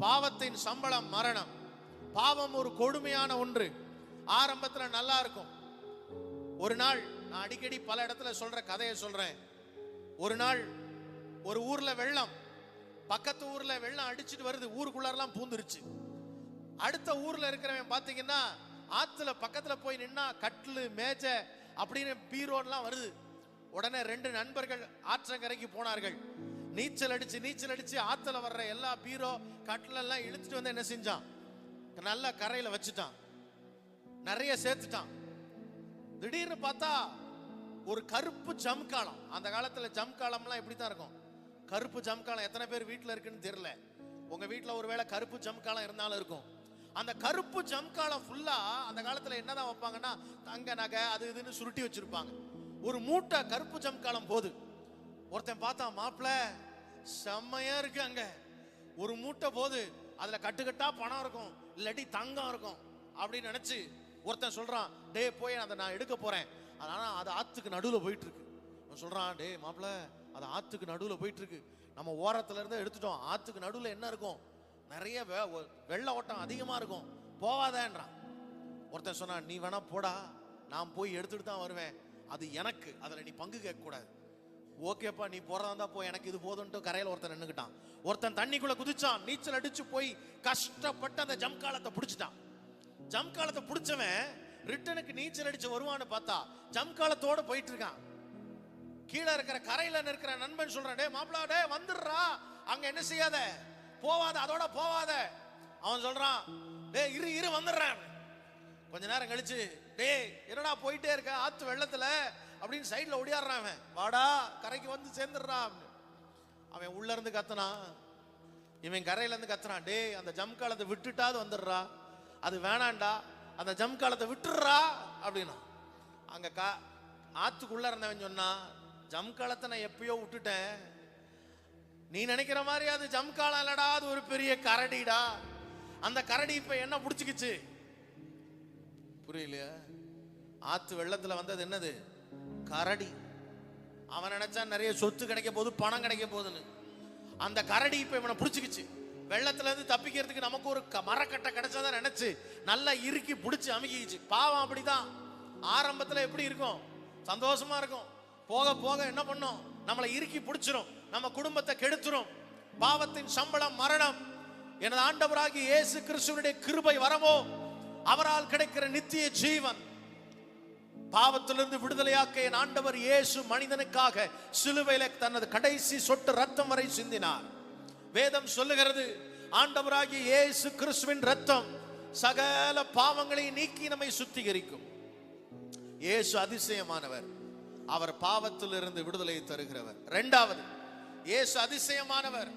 பாவத்தின் சம்பளம் மரணம். பாவம் ஒரு கொடுமையான ஒன்று. ஆரம்பத்தில் நல்லா இருக்கும். ஒரு நாள் நான் அடிக்கடி பல இடத்துல சொல்ற கதையை சொல்றேன். ஒரு நாள் ஒரு ஊர்ல வெள்ளம். பக்கத்து ஊர்ல வெள்ளம் அடிச்சிட்டு வருது. ஊருக்குள்ளாரெல்லாம் பூந்துருச்சு. அடுத்த ஊர்ல இருக்கிறவன் பாத்தீங்கன்னா ஆத்துல பக்கத்துல போய் நின்னா கட்டிலு மேஜை அப்படின்னு பீரோன்லாம் வருது. உடனே ரெண்டு நண்பர்கள் ஆற்றங்கரைக்கு போனார்கள். நீச்சல் அடிச்சு நீச்சல் அடிச்சு ஆத்துல வர்ற எல்லா பீரோ கட்டிலெல்லாம் இழுத்துட்டு வந்து என்ன செஞ்சான்? நல்லா கரையில வச்சுட்டான். நிறைய சேர்த்துட்டான். திடீர்னு பார்த்தா ஒரு கருப்பு ஜம்காலம் அந்த காலத்துல ஜம்காலம்லாம் இப்படி தான் இருக்கும்? கருப்பு ஜம்காலம் எத்தனை பேர் வீட்டில் இருக்குன்னு தெரியல. உங்க வீட்டில் ஒருவேளை கருப்பு ஜம்காலம் இருந்தாலும் இருக்கும். அந்த கருப்பு ஜம்காலம் ஃபுல்லா அந்த காலத்துல என்னதான் வைப்பாங்கன்னா தங்க நகை அது இதுன்னு சுருட்டி வச்சிருப்பாங்க. ஒரு மூட்டை கருப்பு ஜம்காலம் போது. ஒருத்தன் பார்த்தா மாப்பிள செம்மையா இருக்கு அங்க. ஒரு மூட்டை போது அதுல கட்டுக்கட்டா பணம் இருக்கும் இல்லாட்டி தங்கம் இருக்கும் அப்படின்னு நினைச்சு ஒருத்தன் சொல்றான் டேய் போய் அதை நான் எடுக்க போறேன். அதனால அது ஆத்துக்கு நடுவில் போயிட்டு இருக்கு சொல்றான் டேய் மாப்பிள அது ஆத்துக்கு நடுவில் போயிட்டு இருக்கு நம்ம ஓரத்துல இருந்து எடுத்துட்டோம். ஆத்துக்கு நடுவில் என்ன இருக்கும்? நிறைய வெ- வெள்ள ஓட்டம் அதிகமா இருக்கும். போவாதேன்றான். ஒருத்தன் சொன்னான் நீ வேணா போடா. நான் போய் எடுத்துட்டு தான் வருவேன். அது எனக்கு. அதில் நீ பங்கு கேட்கக்கூடாது. ஓகேப்பா நீ போறதா இருந்தா போ எனக்கு இது போதும்ட்டு கரையில் ஒருத்தன் நின்னுக்கிட்டான். ஒருத்தன் தண்ணிக்குள்ள குதிச்சான் நீச்சல் அடிச்சு போய் கஷ்டப்பட்டு அந்த ஜம்காலத்தை பிடிச்சிட்டான். ஜம்காலத்தை பிடிச்சவன் ரிட்டனுக்கு நீச்சல் அடிச்சு வருவான்னு பார்த்தா ஜம்காலத்தோட போயிட்டு இருக்கான் கீழே இருக்கிற கரையில இருக்கிற நண்பன் சொல்றான் டே மாப்பிளா டே வந்துடுறா. அங்க என்ன செய்யாத? போவாத அதோட போவாத. அவன் சொல்றான் டேய் இரு இரு வந்துடுறேன். கொஞ்ச நேரம் கழிச்சு டேய் என்னடா போயிட்டே இருக்க? ஆத்து வெள்ளத்துல? அப்படின்னு சைடில் ஓடியாடுறான் அவன். வாடா கரைக்கு வந்து சேர்ந்துடுறான். அவன் உள்ள இருந்து கத்துனான். இவன் கரையில இருந்து கத்துறான் டே அந்த ஜம்காலத்தை விட்டுட்டாது வந்துடுறா. அது வேணாண்டா. அந்த ஜம்காலத்தை விட்டுடுறா அப்படின்னா. அங்க கா ஆத்துக்குள்ள இருந்தவன் சொன்னான் ஜம்காலத்தை நான் எப்பயோ விட்டுட்டேன். நீ நினைக்கிற மாதிரி அது ஜம்காலம் இல்லடா அது ஒரு பெரிய கரடிடா. அந்த கரடி இப்ப என்ன பிடிச்சிக்கிச்சு? புரியலையா. ஆத்து வெள்ளத்துல வந்தது என்னது? கரடி. அவன் நினச்சா நிறைய சொத்து கிடைக்க போகுது பணம் கிடைக்க போகுதுன்னு. அந்த கரடி இப்ப இவனை பிடிச்சிக்கிச்சு. வெள்ளத்துல இருந்து தப்பிக்கிறதுக்கு நமக்கு ஒரு க- மரக்கட்டை கிடைச்சதா நினைச்சு நல்லா இறுக்கி பிடிச்சி அமுக்கிச்சு பாவம் அப்படிதான். ஆரம்பத்துல எப்படி இருக்கும்? சந்தோஷமா இருக்கும். போக போக என்ன பண்ணும்? நம்மளை இறுக்கி பிடிச்சிரும். நம்ம குடும்பத்தை கெடுத்துரும். பாவத்தின் சம்பளம் மரணம். எனது ஆண்டவராகி இயேசு கிறிஸ்துவனுடைய கிருபை வரவோ அவரால் கிடைக்கிற நித்திய ஜீவன். பாவத்திலிருந்து விடுதலையாக்க என் ஆண்டவர் இயேசு மனிதனுக்காக சிலுவையில தனது கடைசி சொட்டு ரத்தம் வரை சிந்தினார். வேதம் சொல்லுகிறது ஆண்டவராகிய இயேசு கிறிஸ்துவின் ரத்தம் சகல பாவங்களை நீக்கி நம்மை சுத்திகரிக்கும். இயேசு அதிசயமானவர் அவர் பாவத்திலிருந்து விடுதலை தருகிறவர். இரண்டாவது இயேசு அதிசயமானவர்.